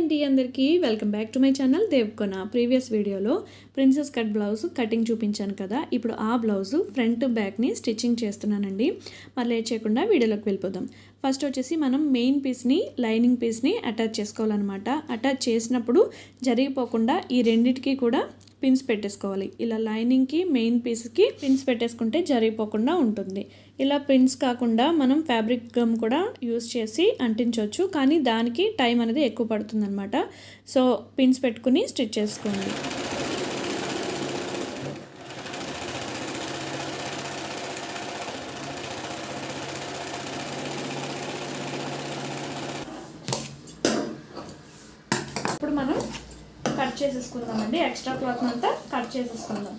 అండి అందరికీ? Welcome back to my channel దేవ్కొన. Previous వీడియోలో ప్రిన్సెస్ కట్ బ్లౌజ్ కటింగ్ చూపించాను కదా. ఇప్పుడు ఆ బ్లౌజు ఫ్రంట్ బ్యాక్ని స్టిచ్చింగ్ చేస్తున్నానండి. మరి లేట్ చేయకుండా వీడియోలోకి వెళ్ళిపోదాం. ఫస్ట్ వచ్చేసి మనం మెయిన్ పీస్ని లైనింగ్ పీస్ని అటాచ్ చేసుకోవాలన్నమాట. అటాచ్ చేసినప్పుడు జరిగిపోకుండా ఈ రెండింటికి కూడా పిన్స్ పెట్టేసుకోవాలి. ఇలా లైనింగ్కి మెయిన్ పీస్కి పిన్స్ పెట్టేసుకుంటే జరిగిపోకుండా ఉంటుంది. ఇలా పిన్స్ కాకుండా మనం ఫ్యాబ్రిక్ గమ్ కూడా యూస్ చేసి అంటించవచ్చు. కానీ దానికి టైం అనేది ఎక్కువ పడుతుంది అనమాట సో పిన్స్ పెట్టుకుని స్టిచ్ చేసుకోండి. ఇప్పుడు మనం కట్ చేసేసుకుందామండి. ఎక్స్ట్రా క్లాత్ అంతా కట్ చేసేసుకుందాం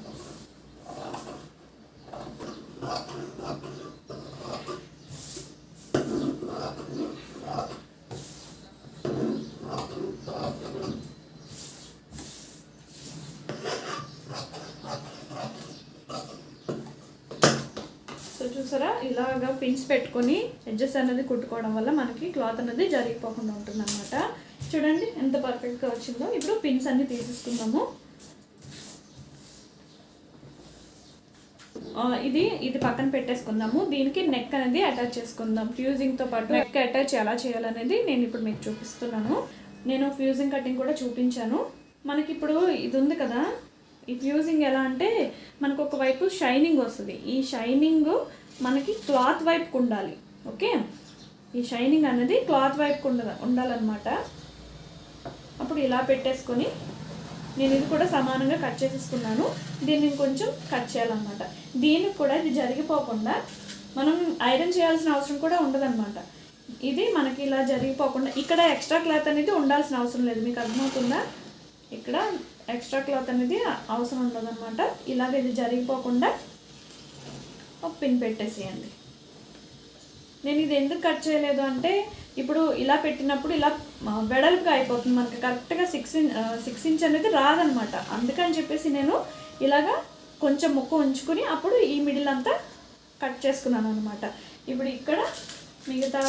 సో చూసారా ఇలాగా పిన్స్ పెట్టుకొని ఎడ్జెస్ అనేది కుట్టుకోవడం వల్ల మనకి క్లాత్ అనేది జరిగిపోకుండా ఉంటుంది అనమాట చూడండి ఎంత పర్ఫెక్ట్గా వచ్చిందో. ఇప్పుడు పిన్స్ అన్ని తీసేసుకుందాము. ఇది ఇది పక్కన పెట్టేసుకుందాము. దీనికి నెక్ అనేది అటాచ్ చేసుకుందాం. ఫ్యూజింగ్తో పాటు నెక్ అటాచ్ ఎలా చేయాలనేది నేను ఇప్పుడు మీకు చూపిస్తున్నాను. నేను ఫ్యూజింగ్ కటింగ్ కూడా చూపించాను. మనకి ఇప్పుడు ఇది ఉంది కదా. ఈ ఫ్యూజింగ్ ఎలా అంటే మనకు ఒక వైపు షైనింగ్ వస్తుంది. ఈ షైనింగ్ మనకి క్లాత్ వైపుకు ఉండాలి ఓకే? ఈ షైనింగ్ అనేది క్లాత్ వైపుకు ఉండ ఉండాలన్నమాట. అప్పుడు ఇలా పెట్టేసుకొని నేను ఇది కూడా సమానంగా కట్ చేసేసుకున్నాను. దీన్ని కొంచెం కట్ చేయాలన్నమాట. దీనికి కూడా ఇది జరిగిపోకుండా మనం ఐరన్ చేయాల్సిన అవసరం కూడా ఉండదన్నమాట. ఇది మనకి ఇలా జరిగిపోకుండా ఇక్కడ ఎక్స్ట్రా క్లాత్ అనేది ఉండాల్సిన అవసరం లేదు. మీకు అర్థమవుతుందా? ఇక్కడ ఎక్స్ట్రా క్లాత్ అనేది అవసరం ఉండదన్నమాట. ఇలాగ ఇది జరిగిపోకుండా ఒక పిన్ పెట్టేసేయండి. నేను ఇది ఎందుకు కట్ చేయలేదు అంటే ఇప్పుడు ఇలా పెట్టినప్పుడు ఇలా వెడల్పుగా అయిపోతుంది. మనకి కరెక్ట్గా సిక్స్ ఇన్ సిక్స్ ఇంచ్ అనేది రాదనమాట. అందుకని చెప్పేసి నేను ఇలాగా కొంచెం ముక్క ఉంచుకుని అప్పుడు ఈ మిడిల్ అంతా కట్ చేసుకున్నాను అనమాట. ఇప్పుడు ఇక్కడ మిగతా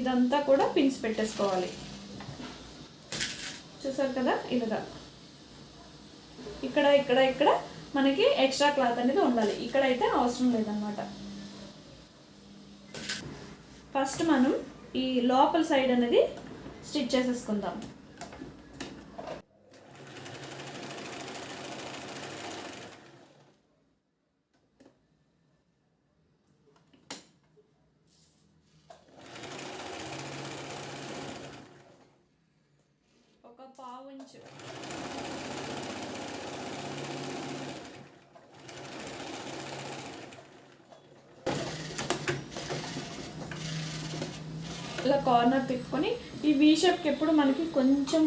ఇదంతా కూడా పిన్స్ పెట్టేసుకోవాలి. చూసారు కదా? ఇలాగా. ఇక్కడ ఇక్కడ ఇక్కడ మనకి ఎక్స్ట్రా క్లాత్ అనేది ఉండాలి. ఇక్కడైతే అవసరం లేదనమాట ఫస్ట్ మనం ఈ లోపల సైడ్ అనేది స్టిచ్ చేసేసుకుందాం. ఒక పావు ఇంచు. ఇలా కార్నర్ తిప్పుకొని ఈ వీ షేప్కి ఎప్పుడు మనకి కొంచెం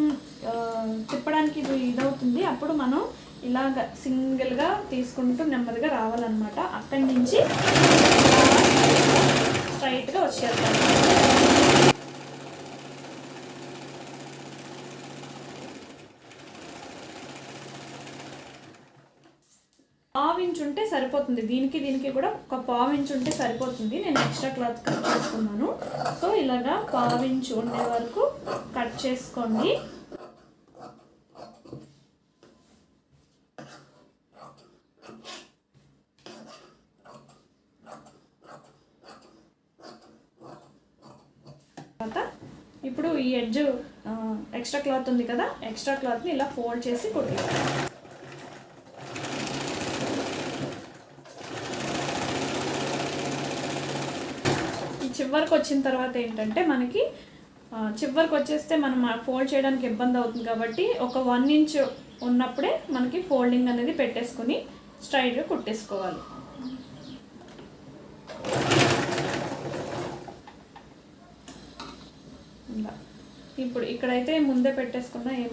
తిప్పడానికి ఇది ఇదవుతుంది. అప్పుడు మనం ఇలాగ సింగిల్గా తీసుకుంటూ నెమ్మదిగా రావాలన్నమాట. అక్కడి నుంచి స్ట్రైట్గా వచ్చేస్తాం పావు ఇంచ్ ఉంటే సరిపోతుంది. దీనికి దీనికి కూడా ఒక పావు ఇంచ్ ఉంటే సరిపోతుంది. నేను ఎక్స్ట్రా క్లాత్ కట్ చేసుకున్నాను. సో ఇలాగా పావు ఇంచ్ ఉండే వరకు కట్ చేసుకోండి. తర్వాత ఇప్పుడు ఈ ఎడ్జ్ ఎక్స్ట్రా క్లాత్ ఉంది కదా ఎక్స్ట్రా క్లాత్ని ఇలా ఫోల్డ్ చేసి కుట్టాలి ఈ చివరికి వచ్చిన తర్వాత ఏంటంటే మనకి చివరికి వచ్చేస్తే మనం ఫోల్డ్ చేయడానికి ఇబ్బంది అవుతుంది కాబట్టి ఒక వన్ ఇంచ్ ఉన్నప్పుడే మనకి ఫోల్డింగ్ అనేది పెట్టేసుకొని స్ట్రైట్గా కుట్టేసుకోవాలి. ఇప్పుడు ఇక్కడైతే ముందే పెట్టేసుకున్నా ఏం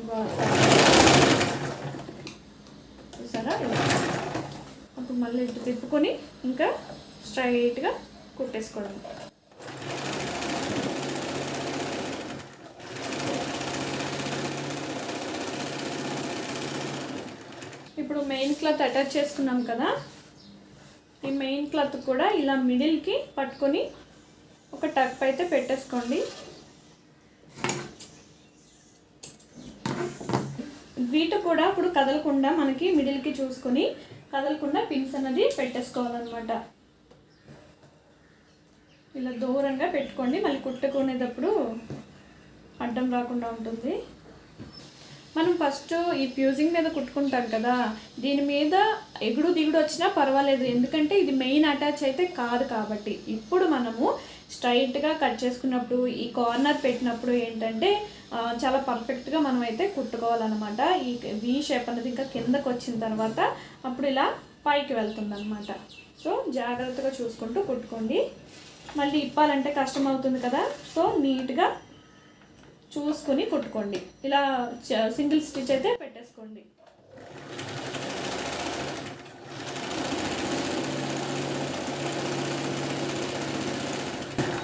చూసారా? అప్పుడు మళ్ళీ ఇటు తిప్పుకొని ఇంకా స్ట్రైట్గా కుట్టేసుకోవడం. ఇప్పుడు మెయిన్ క్లాత్ అటాచ్ చేసుకున్నాం కదా ఈ మెయిన్ క్లాత్ కూడా ఇలా మిడిల్కి పట్టుకొని ఒక టక్ అయితే పెట్టేసుకోండి. వీటి కూడా ఇప్పుడు కదలకుండా మనకి మిడిల్కి చూసుకొని కదలకుండా పిన్స్ అన్నది పెట్టేసుకోవాలన్నమాట. ఇలా దూరంగా పెట్టుకోండి మళ్ళీ కుట్టుకునేటప్పుడు అడ్డం రాకుండా ఉంటుంది. మనం ఫస్ట్ ఈ ఫ్యూజింగ్ మీద కుట్టుకుంటాం కదా దీని మీద ఎగుడు దిగుడు వచ్చినా పర్వాలేదు. ఎందుకంటే ఇది మెయిన్ అటాచ్ అయితే కాదు కాబట్టి. ఇప్పుడు మనము స్ట్రైట్గా కట్ చేసుకున్నప్పుడు ఈ కార్నర్ పెట్టినప్పుడు ఏంటంటే చాలా పర్ఫెక్ట్గా మనం అయితే కుట్టుకోవాలన్నమాట. ఈ వీ షేప్ అనేది ఇంకా కిందకు వచ్చిన తర్వాత అప్పుడు ఇలా పైకి వెళ్తుందన్నమాట. సో జాగ్రత్తగా చూసుకుంటూ కుట్టుకోండి. మళ్ళీ ఇప్పాలంటే కష్టం అవుతుంది కదా. సో నీట్గా చూసుకుని కుట్టుకోండి. ఇలా చ- సింగిల్ స్టిచ్ అయితే పెట్టేసుకోండి.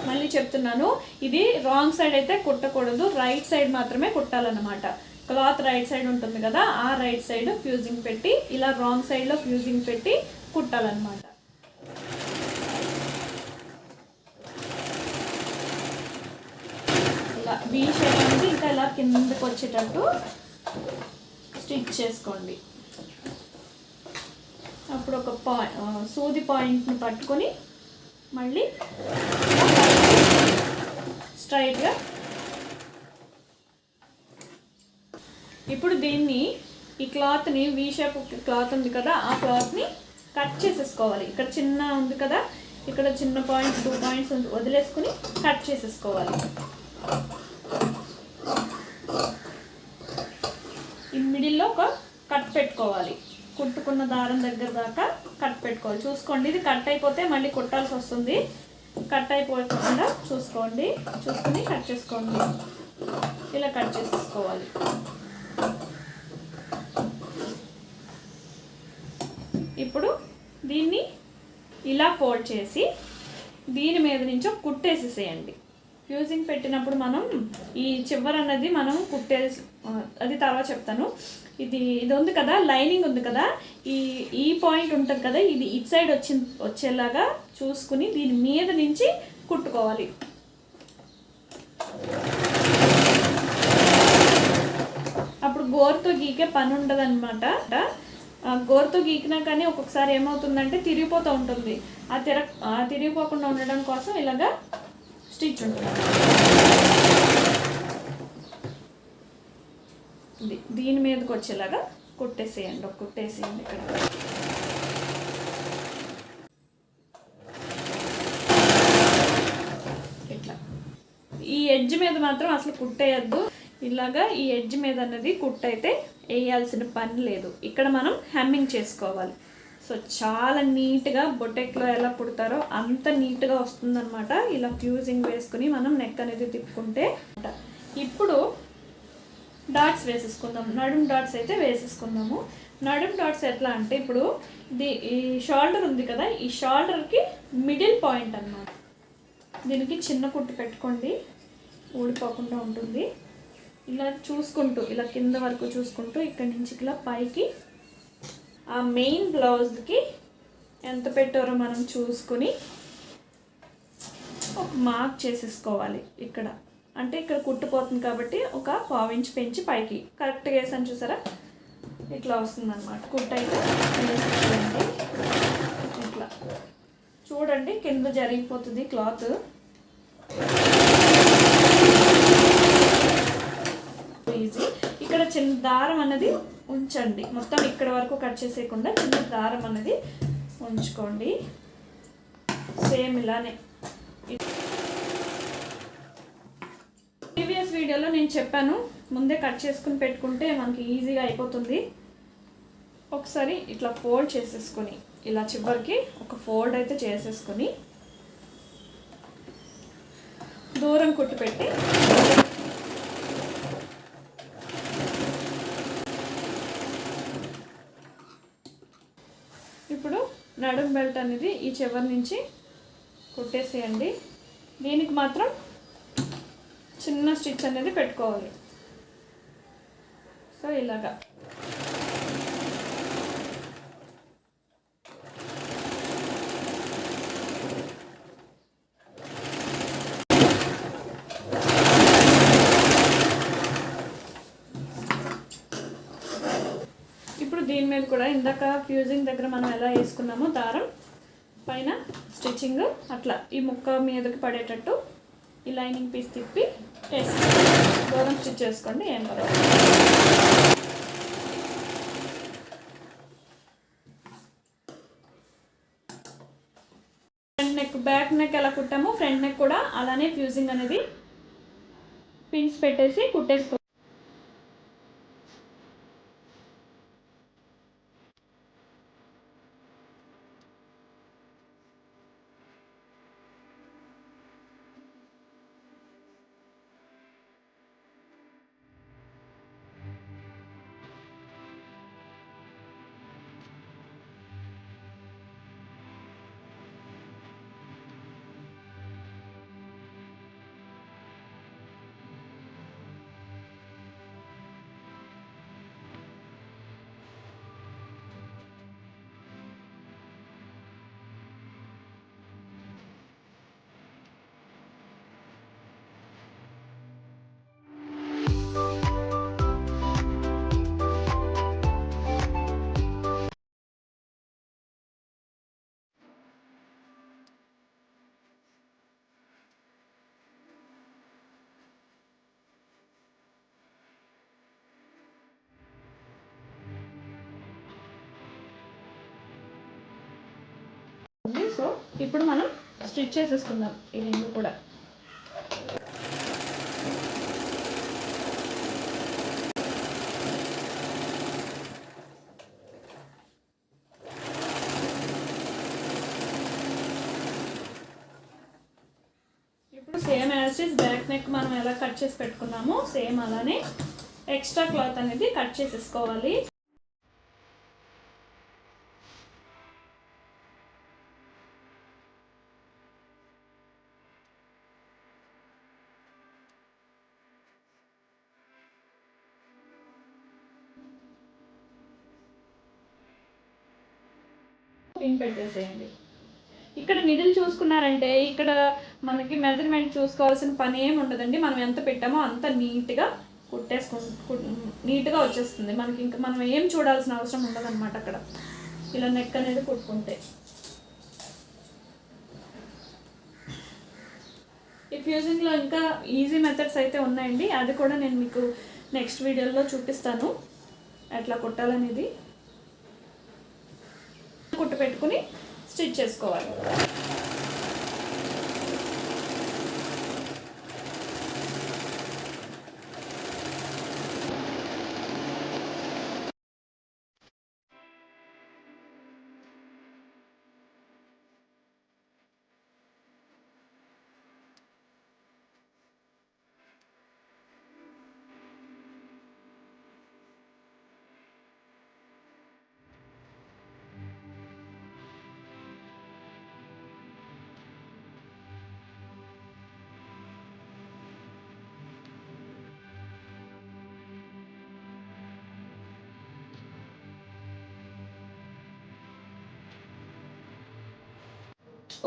మళ్ళీ చెప్తున్నాను ఇది రాంగ్ సైడ్ అయితే కుట్టకూడదు. రైట్ సైడ్ మాత్రమే కుట్టాలన్నమాట. క్లాత్ రైట్ సైడ్ ఉంటుంది కదా ఆ రైట్ సైడ్ ఫ్యూజింగ్ పెట్టి ఇలా రాంగ్ సైడ్లో ఫ్యూజింగ్ పెట్టి కుట్టాలన్నమాట. ఇలా వీ షేప్ అనేది ఇంకా ఇలా కిందకి వచ్చేటట్టు స్టిచ్ చేసుకోండి. అప్పుడు ఒక పాయింట్ సూది పాయింట్ని పట్టుకొని మళ్ళీ స్ట్రైట్గా ఇప్పుడు దీన్ని ఈ క్లాత్ని వీ షేప్ క్లాత్ ఉంది కదా ఆ క్లాత్ని కట్ చేసేసుకోవాలి. ఇక్కడ చిన్న ఉంది కదా ఇక్కడ చిన్న పాయింట్స్ టూ పాయింట్స్ వదిలేసుకుని కట్ చేసేసుకోవాలి ఈ మిడిల్లో ఒక కట్ పెట్టుకోవాలి. కుట్టుకున్న దారం దగ్గర దాకా కట్ పెట్టుకోవాలి. చూసుకోండి ఇది కట్ అయిపోతే మళ్ళీ కుట్టాల్సి వస్తుంది. కట్ అయిపోకుండా చూసుకోండి చూసుకుని కట్ చేసుకోండి. ఇలా కట్ చేసుకోవాలి. ఇప్పుడు దీన్ని ఇలా ఫోల్డ్ చేసి దీని మీద నుంచి కుట్టేసేసేయండి. ఫ్యూజింగ్ పెట్టినప్పుడు మనం ఈ చివరి అన్నది మనం కుట్టేసి అది తర్వాత చెప్తాను. ఇది ఇది ఉంది కదా లైనింగ్ ఉంది కదా ఈ ఈ పాయింట్ ఉంటుంది కదా ఇది ఇట్ సైడ్ వచ్చి వచ్చేలాగా చూసుకుని దీని మీద నుంచి కుట్టుకోవాలి. అప్పుడు గోరుతో గీకే పని ఉండదు అనమాట గోరుతో గీకినా కానీ ఒక్కొక్కసారి ఏమవుతుందంటే తిరిగిపోతూ ఉంటుంది. ఆ తిర ఆ తిరిగిపోకుండా ఉండడం కోసం ఇలాగా స్టిచ్ ఉంటుంది దీని మీదకి వచ్చేలాగా కుట్టేసేయండి ఒక కుట్టేసేయండి ఇక్కడ. ఇట్లా. ఈ ఎడ్జ్ మీద మాత్రం అసలు కుట్టేయద్దు. ఇలాగా ఈ ఎడ్జ్ మీద అన్నది కుట్టయితే వేయాల్సిన పని లేదు. ఇక్కడ మనం హెమ్మింగ్ చేసుకోవాలి. సో చాలా నీట్గా బొటెక్లో ఎలా కుడతారో అంత నీట్గా వస్తుందన్నమాట. ఇలా ఫ్యూజింగ్ వేసుకుని మనం నెక్ అనేది తిప్పుకుంటే ఇప్పుడు డాట్స్ వేసేసుకుందాం. నడుం డాట్స్ అయితే వేసేసుకుందాము. నడుం డాట్స్ ఎట్లా అంటే ఇప్పుడు ది ఈ షోల్డర్ ఉంది కదా ఈ షోల్డర్కి మిడిల్ పాయింట్ అన్నమాట. దీనికి చిన్న కుట్టు పెట్టుకోండి. ఊడిపోకుండా ఉంటుంది. ఇలా చూసుకుంటూ ఇలా కింద వరకు చూసుకుంటూ ఇక్కడి నుంచి ఇలా పైకి ఆ మెయిన్ బ్లౌజ్కి ఎంత పెట్టారో మనం చూసుకుని ఒక మార్క్ చేసేసుకోవాలి ఇక్కడ. అంటే ఇక్కడ కుట్టుపోతుంది కాబట్టి ఒక పావు పెంచి పైకి. కరెక్ట్గా వేసాను చూసారా? ఇట్లా వస్తుంది అనమాట కుట్టు అయితే ఇట్లా. చూడండి కింద జరిగిపోతుంది క్లాత్. ఈజీ ఇక్కడ చిన్న దారం అనేది ఉంచండి. మొత్తం ఇక్కడ వరకు కట్ చేసేయకుండా చిన్న దారం అనేది ఉంచుకోండి. సేమ్ ఇలానే. ప్రీవియస్ వీడియోలో నేను చెప్పాను ముందే కట్ చేసుకుని పెట్టుకుంటే మనకి ఈజీగా అయిపోతుంది. ఒకసారి ఇట్లా ఫోల్డ్ చేసేసుకొని ఇలా చివరికి ఒక ఫోల్డ్ అయితే చేసేసుకొని దూరం కుట్టుపెట్టి ఇప్పుడు నడుం బెల్ట్ అనేది ఈ చివరి నుంచి కుట్టేసేయండి. దీనికి మాత్రం చిన్న స్టిచ్ అనేది పెట్టుకోవాలి. సో ఇలాగా మీద కూడా ఇందాక ఫ్యూజింగ్ దగ్గర మనం ఎలా వేసుకున్నామో దారం పైన స్టిచ్చింగ్ అట్లా ఈ ముక్క మీదకి పడేటట్టు ఈ లైనింగ్ పీస్ తిప్పి వేసి దూరం స్టిచ్ చేసుకోండి ఏం పర్వాలేదు. ఫ్రంట్ నెక్ బ్యాక్ నెక్ ఎలా కుట్టామో ఫ్రంట్ నెక్ కూడా అలానే ఫ్యూజింగ్ అనేది పిన్స్ పెట్టేసి కుట్టేసుకో ఇప్పుడు మనం స్టిచ్ చేసేసుకుందాం ఈ రెండు కూడా. ఇప్పుడు సేమ్ యాసిస్ బ్యాక్ నెక్ మనం ఎలా కట్ చేసి పెట్టుకున్నామో సేమ్ అలానే ఎక్స్ట్రా క్లాత్ అనేది కట్ చేసేసుకోవాలి. పెట్టేసేయండి. ఇక్కడ నిధులు చూసుకున్నారంటే ఇక్కడ మనకి మెజర్మెంట్ చూసుకోవాల్సిన పని ఏమి ఉండదండి. మనం ఎంత పెట్టామో అంత నీట్గా కుట్టేసుకు నీట్గా వచ్చేస్తుంది. మనకి ఇంకా మనం ఏం చూడాల్సిన అవసరం ఉండదన్నమాట అక్కడ. ఇలా నెక్ అనేది కుట్టుకుంటే. ఈ ఫ్యూజింగ్లో ఇంకా ఈజీ మెథడ్స్ అయితే ఉన్నాయండి. అది కూడా నేను మీకు నెక్స్ట్ వీడియోలో చూపిస్తాను. ఎట్లా కుట్టాలనేది. కుట్టు పెట్టుకుని స్టిచ్ చేసుకోవాలి.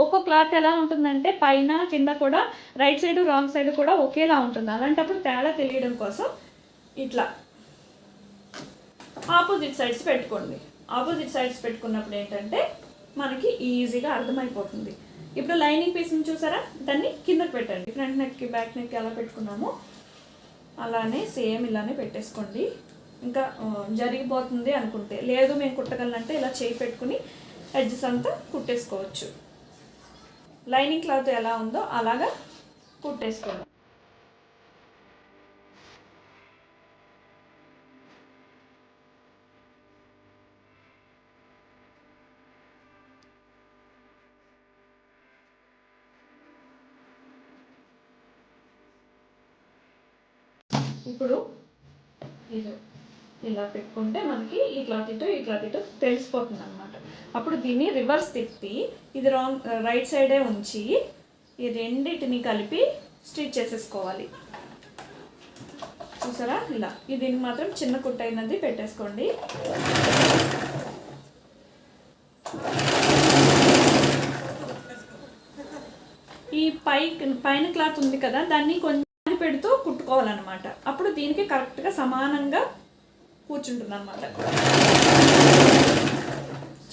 ఒక్కో క్లాత్ ఎలా ఉంటుందంటే పైన కింద కూడా రైట్ సైడ్ రాంగ్ సైడ్ కూడా ఒకేలా ఉంటుంది. అలాంటప్పుడు తేడా తెలియడం కోసం ఇట్లా. ఆపోజిట్ సైడ్స్ పెట్టుకోండి. ఆపోజిట్ సైడ్స్ పెట్టుకున్నప్పుడు ఏంటంటే మనకి ఈజీగా అర్థమైపోతుంది. ఇప్పుడు లైనింగ్ పీస్ని చూసారా? దాన్ని కిందకి పెట్టండి. ఫ్రంట్ నెక్కి బ్యాక్ నెక్కి ఎలా పెట్టుకున్నామో. అలానే సేమ్ ఇలానే పెట్టేసుకోండి. ఇంకా జరిగిపోతుంది అనుకుంటే లేదు మేము కుట్టగలనంటే ఇలా చేయి పెట్టుకుని ఎడ్జెస్ అంతా కుట్టేసుకోవచ్చు. లైనింగ్ క్లాత్ ఎలా ఉందో అలాగా కుట్టేసుకోండి ఇప్పుడు ఇలా పెట్టుకుంటే మనకి ఈ క్లాత్ ఇటు ఈ క్లాత్ ఇటు తెలిసిపోతుంది అనమాట అప్పుడు దీన్ని రివర్స్ తిప్పి ఇది రాంగ్ రైట్ సైడే ఉంచి ఈ రెండింటిని కలిపి స్టిచ్ చేసేసుకోవాలి. చూసారా? ఇలా. ఇది దీనికి మాత్రం చిన్న కుట్ట అయినది పెట్టేసుకోండి. ఈ పై పైన క్లాత్ ఉంది కదా దాన్ని కొంచెం పెడుతూ కుట్టుకోవాలన్నమాట. అప్పుడు దీనికి కరెక్ట్గా సమానంగా కూర్చుంటుంది అనమాట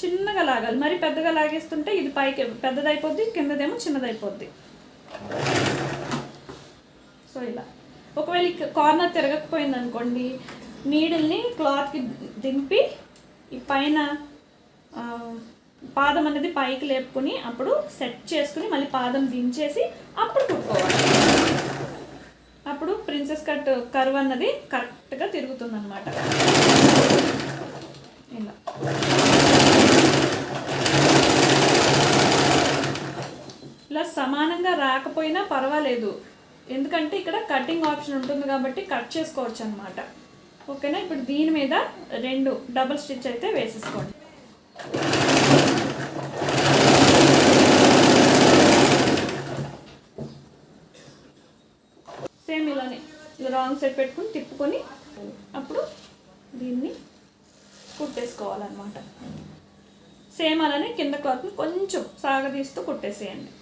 చిన్నగా లాగాలి. మరి పెద్దగా లాగేస్తుంటే ఇది పైకి పెద్దదైపోద్ది కిందదేమో చిన్నదైపోద్ది. సో ఇలా. ఒకవేళ కార్నర్ తిరగకపోయింది అనుకోండి నీడిల్ని క్లాత్కి దింపి ఈ పైన పాదం అనేది పైకి లేపుకొని అప్పుడు సెట్ చేసుకుని మళ్ళీ పాదం దించేసి అప్పుడు కుట్టుకోవాలి. అప్పుడు ప్రిన్సెస్ కట్ కర్వ్ అన్నది కరెక్ట్గా తిరుగుతుంది అనమాట ఇలా ఇలా సమానంగా రాకపోయినా పర్వాలేదు. ఎందుకంటే ఇక్కడ కటింగ్ ఆప్షన్ ఉంటుంది కాబట్టి కట్ చేసుకోవచ్చు అనమాట ఓకేనా? ఇప్పుడు దీని మీద రెండు డబుల్ స్టిచ్ అయితే వేసేసుకోండి. సేమ్ ఇలానే ఇలా రాంగ్ సైడ్ పెట్టుకుని తిప్పుకొని అప్పుడు దీన్ని కుట్టేసుకోవాలన్నమాట. సేమ్ అలానే కింద క్లాత్ని కొంచెం సాగదీస్తూ కుట్టేసేయండి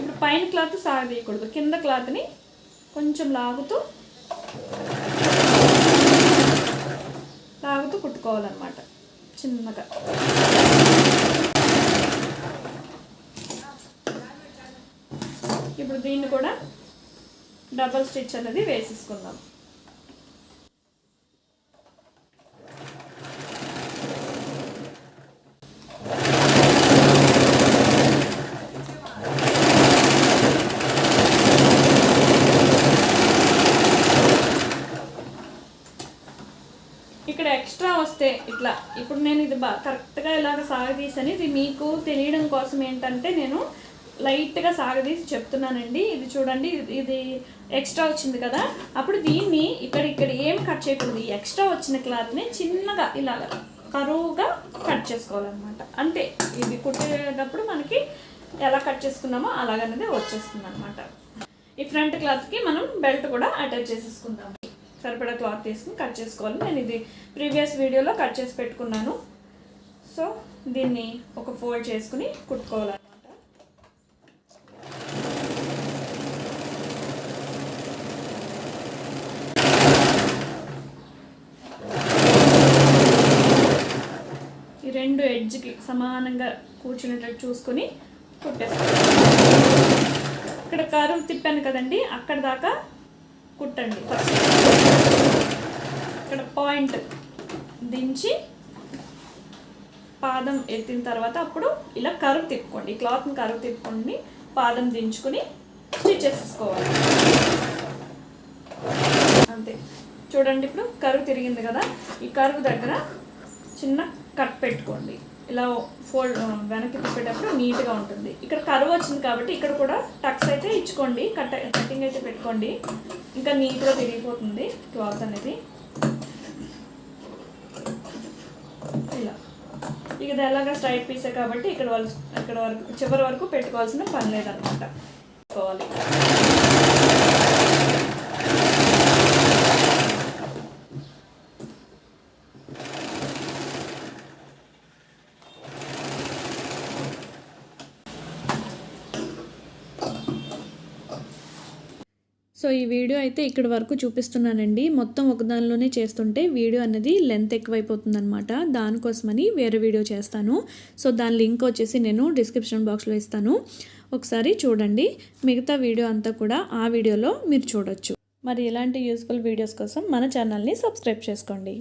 ఇప్పుడు పైన క్లాత్ సాగదీయకూడదు కింద క్లాత్ని కొంచెం లాగుతూ లాగుతూ కుట్టుకోవాలన్నమాట. చిన్నగా. ఇప్పుడు దీన్ని కూడా డబల్ స్టిచ్ అనేది వేసేసుకుందాం ఇక్కడ ఎక్స్ట్రా వస్తే ఇట్లా ఇప్పుడు నేను ఇది బా కరెక్ట్గా ఇలాగ సాగదీసని ఇది మీకు తెలియడం కోసం ఏంటంటే నేను లైట్గా సాగదీసి చెప్తున్నానండి. ఇది చూడండి ఇది- ఎక్స్ట్రా వచ్చింది కదా. అప్పుడు దీన్ని ఇక్కడ ఇక్కడ ఏం కట్ చేయకూడదు. ఈ ఎక్స్ట్రా వచ్చిన క్లాత్ని చిన్నగా ఇలాగ కరువుగా కట్ చేసుకోవాలన్నమాట. అంతే. ఇది కుట్టేటప్పుడు మనకి ఎలా కట్ చేసుకున్నామో అలాగనేది వచ్చేస్తుంది అనమాట ఈ ఫ్రంట్ క్లాత్కి మనం బెల్ట్ కూడా అటాచ్ చేసేసుకుందాం. సరిపడా క్లాత్ తీసుకుని కట్ చేసుకోవాలి. నేను ఇది ప్రీవియస్ వీడియోలో కట్ చేసి పెట్టుకున్నాను. సో దీన్ని ఒక ఫోల్డ్ చేసుకుని కుట్టుకోవాలి ఈ రెండు ఎడ్జ్కి సమానంగా కూర్చునేటట్టు చూసుకుని కుట్టేస్తాను ఇక్కడ కరువు తిప్పాను కదండి అక్కడ దాకా కుట్టండి. ఫస్ట్ ఇక్కడ పాయింట్ దించి పాదం ఎత్తిన తర్వాత అప్పుడు ఇలా కరువు తిప్పుకోండి. క్లాత్ని కరువు తిప్పుకోండి పాదం దించుకుని స్టిచ్ చేసేసుకోవాలి. అంతే. చూడండి ఇప్పుడు కరువు తిరిగింది కదా. ఈ కరువు దగ్గర చిన్న కట్ పెట్టుకోండి. ఇలా ఫోల్డ్ వెనక్కి తిప్పేటప్పుడు నీట్గా ఉంటుంది. ఇక్కడ కరువు వచ్చింది కాబట్టి ఇక్కడ కూడా టక్స్ అయితే ఇచ్చుకోండి. కట్ కటింగ్ అయితే పెట్టుకోండి. ఇంకా నీట్గా తిరిగిపోతుంది క్లాత్ అనేది. ఇలా ఇక ఎలాగా స్ట్రైట్ పీసే కాబట్టి ఇక్కడ వాళ్ళు ఇక్కడ వరకు చివరి వరకు పెట్టుకోవాల్సిన పని లేదనమాట. సో ఈ వీడియో అయితే ఇక్కడ వరకు చూపిస్తున్నానండి. మొత్తం ఒక దానిలోనే చేస్తుంటే వీడియో అనేది లెంత్ ఎక్కువైపోతుంది అనమాట దానికోసమని వేరే వీడియో చేస్తాను. సో దాని లింక్ వచ్చేసి నేను డిస్క్రిప్షన్ బాక్స్లో ఇస్తాను. ఒకసారి చూడండి. మిగతా వీడియో అంతా కూడా ఆ వీడియోలో మీరు చూడొచ్చు. మరి ఇలాంటి యూస్ఫుల్ వీడియోస్ కోసం మన ఛానల్ని సబ్స్క్రైబ్ చేసుకోండి.